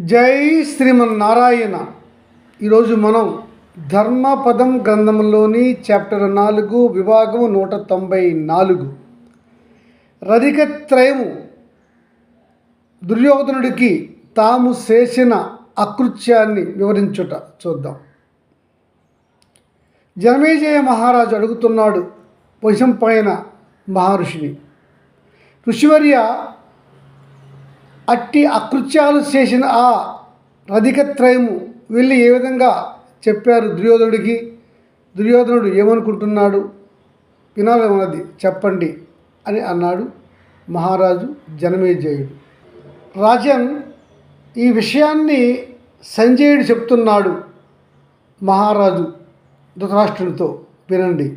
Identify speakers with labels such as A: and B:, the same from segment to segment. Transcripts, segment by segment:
A: జై శ్రీమన్నారాయణ. ఈరోజు మనం ధర్మపదం గ్రంథంలోని చాప్టర్ నాలుగు విభాగము నూట తొంభై నాలుగు. రధికత్రయము. దుర్యోధనుడికి తాము చేసిన అకృత్యాన్ని వివరించుట చూద్దాం. జనమేజయ మహారాజు అడుగుతున్నాడు వశం పైన మహర్షిని. ఋషివర్య అట్టి అకృత్యాలు చేసిన ఆ రధికత్రయము వెళ్ళి ఏ విధంగా చెప్పారు దుర్యోధనుడికి? దుర్యోధనుడు ఏమనుకుంటున్నాడు? వినాలన్నది చెప్పండి అని అన్నాడు మహారాజు జనమేజయుడు. రాజన్ ఈ విషయాన్ని సంజయుడు చెప్తున్నాడు మహారాజు ధృతరాష్ట్రునితో వినండి.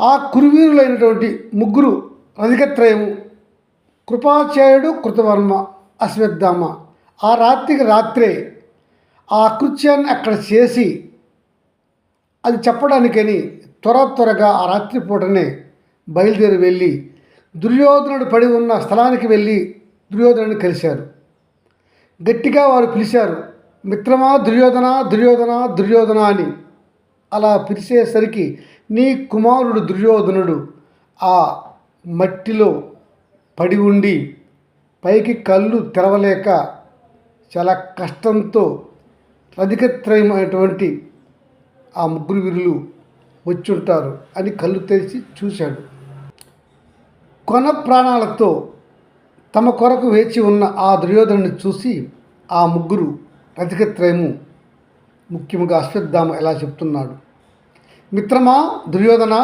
A: ఆ కురువీరులైనటువంటి ముగ్గురు రధికత్రయము కృపాచార్యుడు కృతవర్మ అశ్వత్థామ. ఆ రాత్రికి రాత్రే ఆ కృత్యాన్ని అక్కడ చేసి అది చెప్పడానికని త్వర త్వరగా ఆ రాత్రి పూటనే బయలుదేరి వెళ్ళి దుర్యోధనుడు పడి ఉన్న స్థలానికి వెళ్ళి దుర్యోధనుడిని కలిశారు. గట్టిగా వారు పిలిచారు మిత్రమా దుర్యోధన దుర్యోధన దుర్యోధన అని. అలా పిలిచేసరికి నీ కుమారుడు దుర్యోధనుడు ఆ మట్టిలో పడి ఉండి పైకి కళ్ళు తెరవలేక చాలా కష్టంతో అధికత్రయమైనటువంటి ఆ ముగ్గురు వీరులు వచ్చుంటారు అని కళ్ళు తెరిచి చూశాడు. కొన ప్రాణాలతో తమ కొరకు వేచి ఉన్న ఆ దుర్యోధనుని చూసి ఆ ముగ్గురు రధికత్రయము ముఖ్యముగా అశ్వత్థామ ఎలా చెప్తున్నాడు? మిత్రమా దుర్యోధన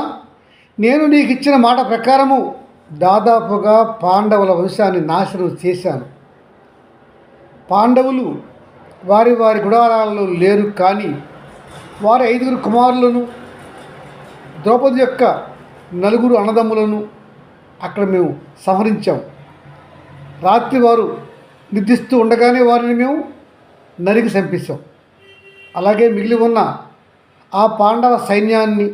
A: నేను నీకు ఇచ్చిన మాట ప్రకారము దాదాపుగా పాండవుల వంశాన్ని నాశనం చేశాను. పాండవులు వారి వారి గుడారాలలో లేరు కానీ వారి ఐదుగురు కుమారులను ద్రౌపది యొక్క నలుగురు అన్నదమ్ములను అక్కడ మేము సంహరించాం. రాత్రి వారు నిద్రిస్తూ ఉండగానే వారిని మేము నరికి చంపిస్తాం అలాగే మిగిలి ఉన్న ఆ పాండవ సైన్యాన్ని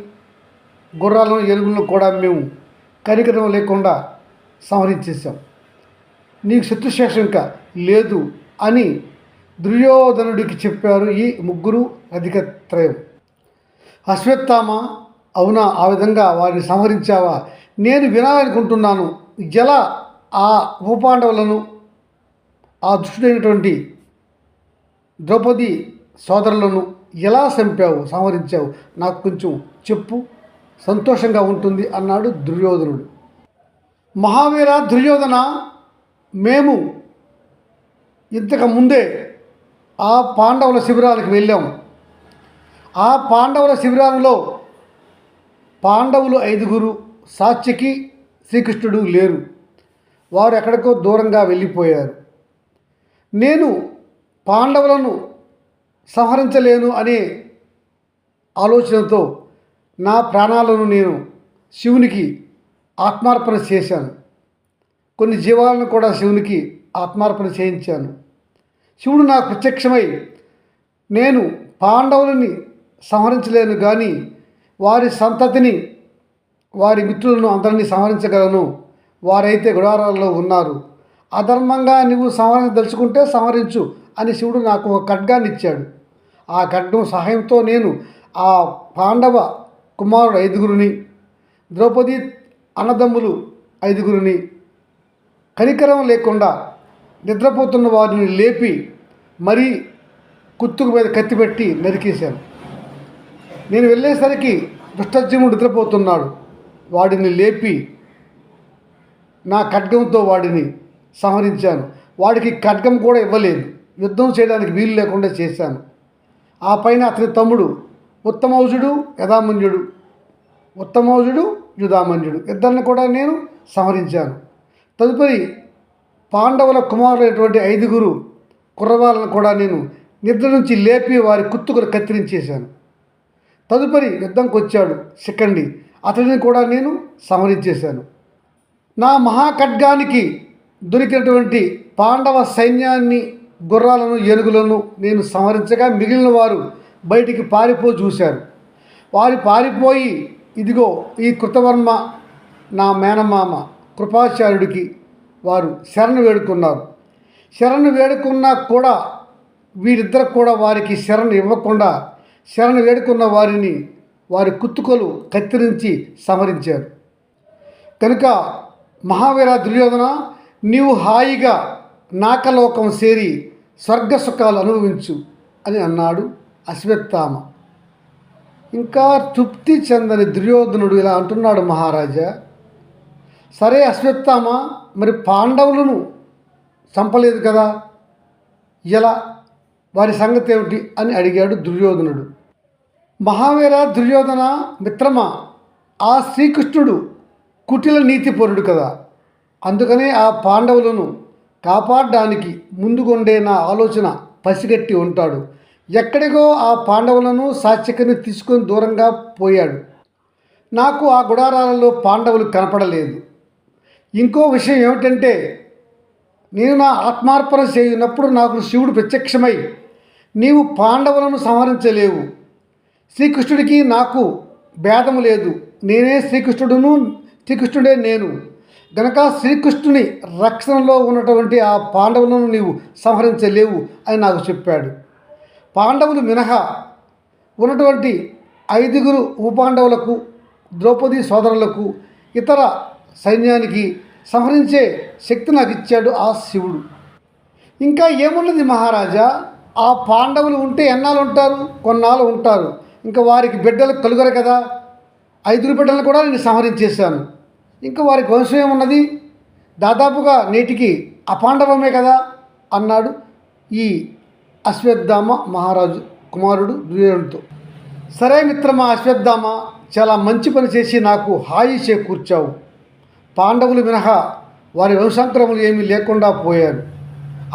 A: గుర్రాలను ఎలుగులను కూడా మేము కనికరం లేకుండా సంహరించేశాం. నీకు శత్రుశేషం ఇంకా లేదు అని దుర్యోధనుడికి చెప్పారు ఈ ముగ్గురు అధికత్రయం. అశ్వత్థామ అవునా? ఆ విధంగా వారిని సంహరించావా? నేను వినాలనుకుంటున్నాను. ఎలా ఆ ఉపపాండవులను ఆ దుష్టుడైనటువంటి ద్రౌపది సోదరులను ఎలా చంపావు సంహరించావు? నాకు కొంచెం చెప్పు సంతోషంగా ఉంటుంది అన్నాడు దుర్యోధనుడు. మహావీర దుర్యోధన మేము ఇంతకు ముందే ఆ పాండవుల శిబిరాలకు వెళ్ళాము ఆ పాండవుల శిబిరాలలో పాండవులు ఐదుగురు సాత్యకి శ్రీకృష్ణుడు లేరు. వారు ఎక్కడికో దూరంగా వెళ్ళిపోయారు. నేను పాండవులను సంహరించలేను అనే ఆలోచనతో నా ప్రాణాలను నేను శివునికి ఆత్మార్పణ చేశాను. కొన్ని జీవాలను కూడా శివునికి ఆత్మార్పణ చేయించాను. శివుడు నాకు ప్రత్యక్షమై నేను పాండవులని సంహరించలేను కానీ వారి సంతతిని వారి మిత్రులను అందరినీ సంహరించగలను. వారైతే గుడారాల్లో ఉన్నారు. అధర్మంగా నువ్వు సంహరించదలుచుకుంటే సంహరించు అని శివుడు నాకు ఒక ఖడ్గాన్ని ఇచ్చాడు. ఆ ఖడ్గం సహాయంతో నేను ఆ పాండవ కుమారుడు ఐదుగురిని ద్రౌపది అన్నదమ్ములు ఐదుగురిని కనికరం లేకుండా నిద్రపోతున్న వారిని లేపి మరీ కుత్తుకు మీద కత్తి పెట్టి నరికేశాను. నేను వెళ్ళేసరికి దుష్టజ్యముడు నిద్రపోతున్నాడు. వాడిని లేపి నా ఖడ్గంతో వాడిని సంహరించాను. వాడికి ఖడ్గం కూడా ఇవ్వలేదు. యుద్ధం చేయడానికి వీలు లేకుండా చేశాను. ఆ పైన అతని తమ్ముడు ఉత్తమౌజుడు యథామంజుడు. ఉత్తమౌజుడు యుధామంజుడు. ఇద్దరిని కూడా నేను సంహరించాను. తదుపరి పాండవుల కుమారులైనటువంటి ఐదుగురు కుర్రవాళ్ళను కూడా నేను నిద్ర నుంచి లేపి వారి కుత్తుకులు కత్తిరించేశాను తదుపరి యుద్ధంకి వచ్చాడు శిఖండి. అతడిని కూడా నేను సంహరించేశాను. నా మహాఖడ్గానికి దొరికినటువంటి పాండవ సైన్యాన్ని గుర్రాలను ఏనుగులను నేను సంహరించగా మిగిలిన వారు బయటికి పారిపో చూశారు. వారి పారిపోయి ఇదిగో ఈ కృతవర్మ నా మేనమామ కృపాచార్యుడికి వారు శరణు వేడుకున్నారు. శరణు వేడుకున్నా కూడా వీరిద్దరు కూడా వారికి శరణు ఇవ్వకుండా శరణు వేడుకున్న వారిని వారి కుత్తుకలు కత్తిరించి సమరించారు కనుక మహావీర దుర్యోధన నీవు హాయిగా నాకలోకం సేరి స్వర్గ సుఖాలు అనుభవించు అని అన్నాడు అశ్వత్థామ. ఇంకా తృప్తి చెందని దుర్యోధనుడు ఇలా అంటున్నాడు మహారాజా. సరే అశ్వత్థామ మరి పాండవులను చంపలేదు కదా? ఎలా? వారి సంగతి ఏమిటి అని అడిగాడు దుర్యోధనుడు. మహావీర దుర్యోధన మిత్రమా ఆ శ్రీకృష్ణుడు కుటిల నీతిపరుడు కదా. అందుకనే ఆ పాండవులను కాపాడడానికి ముందుగుండే నా ఆలోచన పసిగట్టి ఉంటాడు. ఎక్కడికో ఆ పాండవులను సాత్యకని తీసుకొని దూరంగా పోయాడు. నాకు ఆ గుడారాలలో పాండవులు కనపడలేదు. ఇంకో విషయం ఏమిటంటే నేను నా ఆత్మార్పణ చేయనప్పుడు నాకు శివుడు ప్రత్యక్షమై నీవు పాండవులను సంహరించలేవు. శ్రీకృష్ణుడికి నాకు భేదము లేదు. నేనే శ్రీకృష్ణుడును శ్రీకృష్ణుడే నేను. గనక శ్రీకృష్ణుని రక్షణలో ఉన్నటువంటి ఆ పాండవులను నీవు సంహరించలేవు అని నాకు చెప్పాడు. పాండవులు మినహా ఉన్నటువంటి ఐదుగురు ఉపాండవులకు ద్రౌపది సోదరులకు ఇతర సైన్యానికి సంహరించే శక్తి నాకు ఇచ్చాడు ఆ శివుడు. ఇంకా ఏమున్నది మహారాజా? ఆ పాండవులు ఉంటే ఎన్నాళ్ళు ఉంటారు? కొన్నాళ్ళు ఉంటారు. ఇంకా వారికి బిడ్డలు కలుగరు కదా. ఐదుగురు బిడ్డలను కూడా నేను సంహరించేశాను. ఇంకా వారికి వంశం ఏమున్నది దాదాపుగా నేటికి అపాండవమే కదా అన్నాడు ఈ అశ్వత్థామ మహారాజు కుమారుడు దుర్యోధనుడితో సరే మిత్రమా అశ్వత్థామ చాలా మంచి పని చేసి నాకు హాయి చేకూర్చావు. పాండవులు మినహా వారి వంశాంతరములు ఏమీ లేకుండా పోయారు.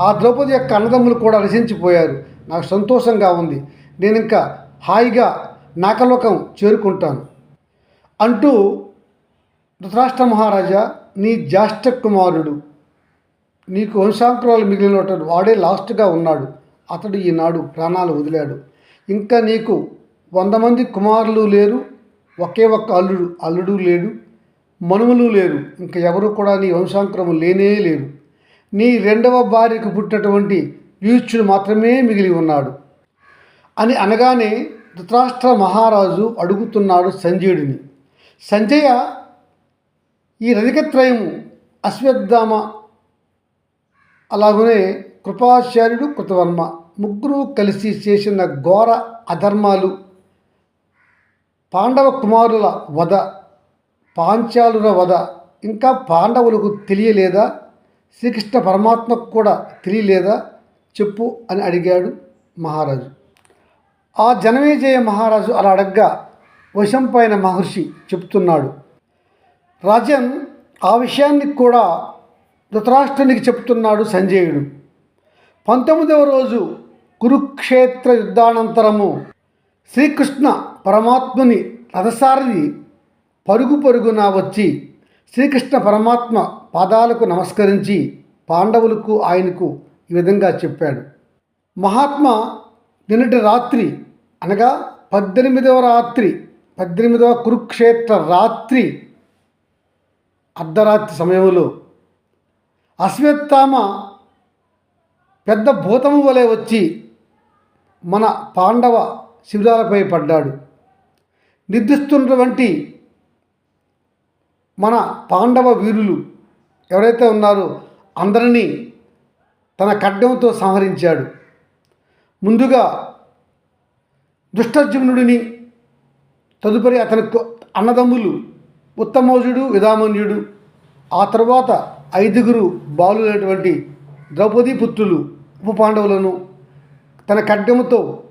A: ఆ ద్రౌపది యొక్క అన్నదమ్ములు కూడా నశించిపోయారు. నాకు సంతోషంగా ఉంది. నేను ఇంకా హాయిగా నాకలోకం చేరుకుంటాను. అంటూ ధృతరాష్ట్ర మహారాజా నీ జ్యేష్ఠ కుమారుడు. నీకు వంశాంకురాలు మిగిలిన వాడే లాస్ట్గా ఉన్నాడు. అతడు ఈనాడు ప్రాణాలు వదిలాడు. ఇంకా నీకు వంద మంది కుమారులు లేరు ఒకే ఒక్క అల్లుడు అల్లుడు లేడు మనుమలు లేరు ఇంకా ఎవరు కూడా నీ వంశాంకురము లేనే లేరు. నీ రెండవ భార్యకు పుట్టినటువంటి యూచుడు మాత్రమే మిగిలి ఉన్నాడు. అని అనగానే ధృతరాష్ట్ర మహారాజు అడుగుతున్నాడు సంజయుడిని. సంజయ ఈ రధికత్రయము అశ్వత్థామ అలాగనే కృపాచార్యుడు కృతవర్మ ముగ్గురు కలిసి చేసిన ఘోర అధర్మాలు పాండవ కుమారుల వధ పాంచాలుల వధ ఇంకా పాండవులకు తెలియలేదా? శ్రీకృష్ణ పరమాత్మకు కూడా తెలియలేదా? చెప్పు అని అడిగాడు మహారాజు. ఆ జనమేజయ మహారాజు అలా అడగ్గా వశంపైన మహర్షి చెప్తున్నాడు. రాజన్ ఆ విషయాన్ని కూడా ధృతరాష్ట్రునికి చెప్తున్నాడు సంజయుడు. పంతొమ్మిదవ రోజు కురుక్షేత్ర యుద్ధానంతరము శ్రీకృష్ణ పరమాత్ముని రథసారథి పరుగు పరుగున వచ్చి శ్రీకృష్ణ పరమాత్మ పాదాలకు నమస్కరించి పాండవులకు ఆయనకు ఈ విధంగా చెప్పాడు. మహాత్మ నిన్నటి రాత్రి అనగా పద్దెనిమిదవ రాత్రి పద్దెనిమిదవ కురుక్షేత్ర రాత్రి అర్ధరాత్రి సమయంలో అశ్వత్థామ పెద్ద భూతము వలె వచ్చి మన పాండవ శిబిరాలపై పడ్డాడు. నిర్దిస్తున్నటువంటి మన పాండవ వీరులు ఎవరైతే ఉన్నారో అందరినీ తన ఖడ్గంతో సంహరించాడు. ముందుగా దుష్టజుమ్నుడిని తదుపరి అతని అన్నదమ్ములు ఉత్తమోజుడు విధామన్యుడు. ఆ తర్వాత ఐదుగురు బాలులైనటువంటి ద్రౌపదీ పుత్రులు ఉప పాండవులను తన ఖడ్గముతో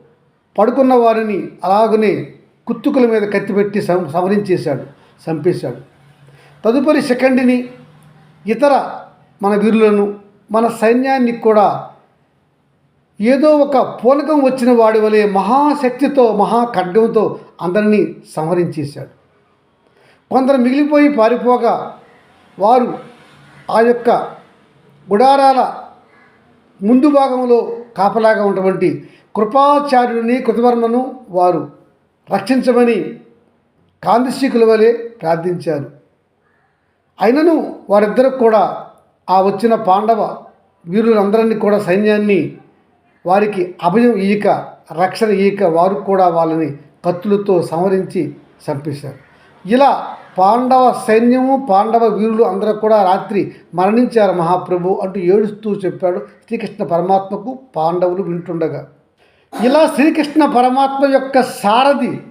A: పడుకున్న వారిని అలాగనే కుత్తుకుల మీద కత్తిపెట్టి సం సమరించేశాడు చంపేశాడు. తదుపరి సెకండ్ని ఇతర మన వీరులను మన సైన్యాన్ని కూడా ఏదో ఒక పూలకం వచ్చిన వాడి వలె మహాశక్తితో మహాఖడ్గంతో అందరినీ సంహరించేశాడు. కొందరు మిగిలిపోయి పారిపోగా వారు ఆ యొక్క గుడారాల ముందు భాగంలో కాపలాగా ఉన్నటువంటి కృపాచార్యుని కృతవర్మను వారు రక్షించమని కాంతిశీకుల వలె ప్రార్థించారు. అయినను వారిద్దరూ కూడా ఆ వచ్చిన పాండవ వీరులందరినీ కూడా సైన్యాన్ని వారికి అభయం ఈక రక్షణ ఈక వారు కూడా వాళ్ళని కత్తులతో సంవరించి చంపేశారు. ఇలా పాండవ సైన్యము పాండవ వీరులు అందరూ కూడా రాత్రి మరణించారు మహాప్రభు అంటూ ఏడుస్తూ చెప్పాడు శ్రీకృష్ణ పరమాత్మకు. పాండవులు వింటుండగా ఇలా శ్రీకృష్ణ పరమాత్మ యొక్క సారథి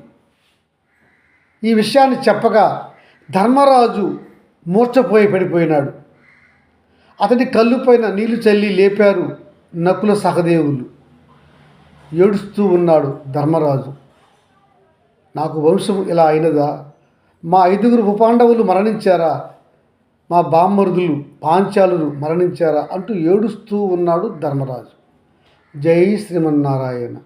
A: ఈ విషయాన్ని చెప్పగా ధర్మరాజు మూర్ఛపోయి పడిపోయినాడు. అతడి కళ్ళు పైన నీళ్ళు చల్లి లేపారు నకుల సహదేవులు. ఏడుస్తూ ఉన్నాడు ధర్మరాజు నాకు వంశం ఇలా అయినదా? మా ఐదుగురు ఉపపాండవులు మరణించారా? మా బామ్మరుదులు పాంచాలులు మరణించారా? అంటూ ఏడుస్తూ ఉన్నాడు ధర్మరాజు. జై శ్రీమన్నారాయణ.